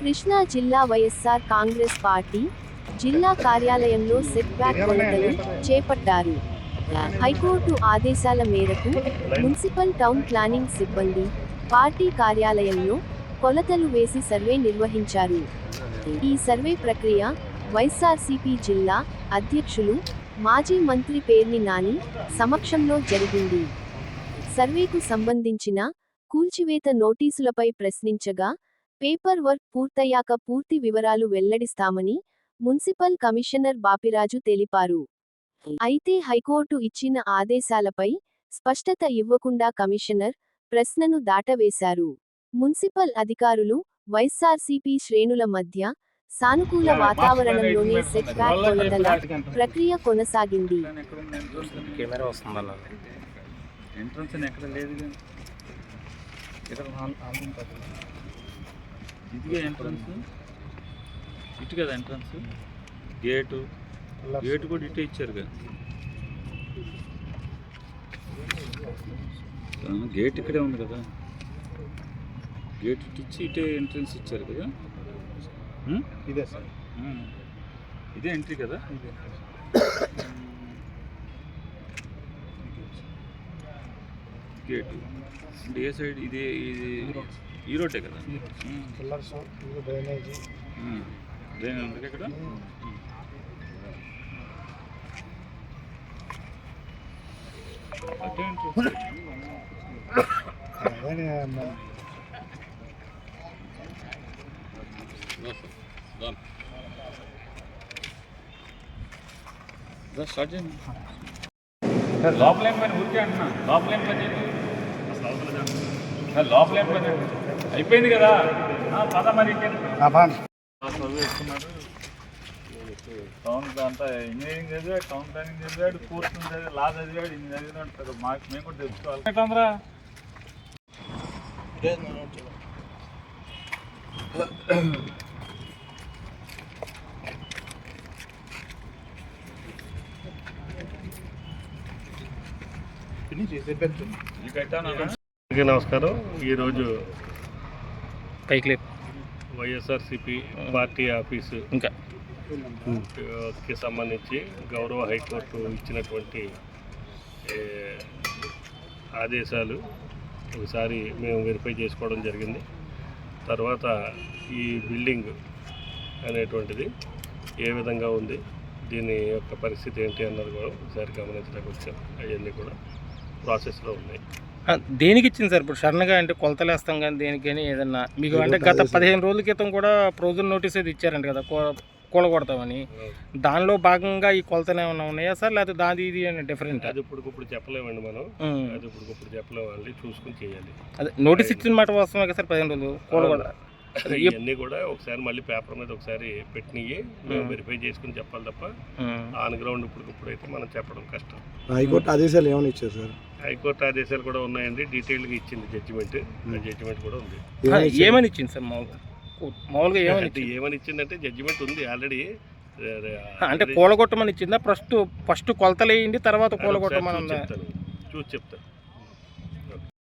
కృష్ణా జిల్లా వైఎస్ఆర్ కాంగ్రెస్ పార్టీ జిల్లా కార్యాలయంలో సెట్ బ్యాక్ కొలతలు చేపట్టారు. హైకోర్టు ఆదేశాల మేరకు మున్సిపల్ టౌన్ ప్లానింగ్ సిబ్బంది పార్టీ కార్యాలయంలో కొలతలు వేసి సర్వే నిర్వహించారు. ఈ సర్వే ప్రక్రియ వైఎస్ఆర్సీపీ జిల్లా అధ్యక్షులు మాజీ మంత్రి పేర్ని నాని సమక్షంలో జరిగింది. సర్వేకు సంబంధించిన కూల్చివేత నోటీసులపై ప్రశ్నించగా పేపర్ వర్క్ పూర్తయ్యాక పూర్తి వివరాలు వెల్లడిస్తామని మున్సిపల్ కమిషనర్ బాపిరాజు తెలిపారు. అయితే హైకోర్టు ఇచ్చిన ఆదేశాలపై స్పష్టత ఇవ్వకుండా కమిషనర్ ప్రశ్నను దాటవేశారు. మున్సిపల్ అధికారులు వైఎస్ఆర్సీపీ శ్రేణుల మధ్య సానుకూల వాతావరణంలోనే సెట్ బ్యాక్ కొలతల ప్రక్రియ కొనసాగింది. ఎంట్రన్స్ ఎక్కడ లేదు? ఇదిగా ఎంట్రన్స్ ఇటు కదా ఎంట్రన్స్ గేటు. గేటు కూడా ఇటే ఇచ్చారు కదా. గేట్ ఇక్కడే ఉంది కదా. గేట్ ఇటు ఇచ్చి ఇటే ఎంట్రన్స్ ఇచ్చారు కదా. ఉం? ఇదే సార్. ఉం. ఇదే ఎంట్రీ కదా? గేట్. అంటే ఏ సైడ్ ఇది ఇది. ఈ రోడ్డే కదా ఉం. పిల్లర్స్ ఇది డ్రైనేజీ ఉం. డ్రైన్ ఉంది ఇక్కడ అటే ఎంట్రీ స్టార్ట్ చేయండి లోపల ఏం పని ఊరికే అంటున్నా లోపల ఏం పని చేయండి లోపల ఏం పని అయిపోయింది కదా. ఆ, పద మరి టౌన్ అంతా ఇంజనీరింగ్ చదివాడు టౌన్ ప్లానింగ్ చదివాడు కోర్సు చదివాడు లా చదివాడు ఇన్ని చదివినాడు కదా మాకు మేము కూడా తెలుసుకోవాలి. ఎట్లందరా నమస్కారం. ఈరోజు పైకి వైఎస్ఆర్సిపి పార్టీ ఆఫీసు. ఇంకా. కి సంబంధించి గౌరవ హైకోర్టు ఇచ్చినటువంటి ఆదేశాలు ఒకసారి మేము వెరిఫై చేసుకోవడం జరిగింది. తర్వాత ఈ బిల్డింగ్ అనేటువంటిది ఏ విధంగా ఉంది దీని యొక్క పరిస్థితి ఏంటి అన్నది కూడా ఒకసారి గమనించడానికి వచ్చాం. అవన్నీ కూడా ప్రాసెస్లో ఉన్నాయి. దేనికి ఇచ్చింది సార్? ఇప్పుడు సడన్గా అంటే కొలతలు వేస్తాం కానీ దేనికి కానీ ఏదన్నా? మీకు అంటే గత పదిహేను రోజుల క్రితం కూడా ప్రొవిజన్ నోటీస్ అయితే ఇచ్చారంట కదా కూలగొడతామని. దానిలో భాగంగా ఈ కొలతలు ఏమైనా ఉన్నాయా సార్? లేకపోతే దాది ఇది అని డిఫరెంట్ అది ఇప్పుడు చెప్పలేమండి మనం. అది ఇప్పుడు చెప్పలేమండి. చూసుకుని చేయాలి. అదే నోటీస్ ఇచ్చిన మాట వాస్తవమే కదా సార్ పదిహేను రోజులు? కూలగొడ ఇవన్నీ కూడా ఒకసారి మళ్ళీ పేపర్ మీద ఒకసారి పెట్టినవి మేము వెరిఫై చేసుకుని చెప్పాలి తప్ప ఆన్ గ్రౌండ్ ఇప్పుడు అయితే మనం చెప్పడం కష్టం. హైకోర్టు ఆదేశాలు ఏమైనా ఇచ్చారు సార్? హైకోర్టు ఆదేశాలు కూడా ఉన్నాయండి. డీటెయిల్గా ఇచ్చింది జడ్జిమెంట్. జడ్జిమెంట్ కూడా ఉంది. ఏమైనా ఇచ్చింది సార్ మామూలుగా? మామూలుగా ఏమని అంటే ఏమని ఇచ్చిందంటే జడ్జిమెంట్ ఉంది ఆల్రెడీ. అంటే కూలగొట్టమని ఇచ్చిందా? ఫస్ట్ ఫస్ట్ కొలతలు వేయండి తర్వాత కూలగొట్టమని చూసి చెప్తాను.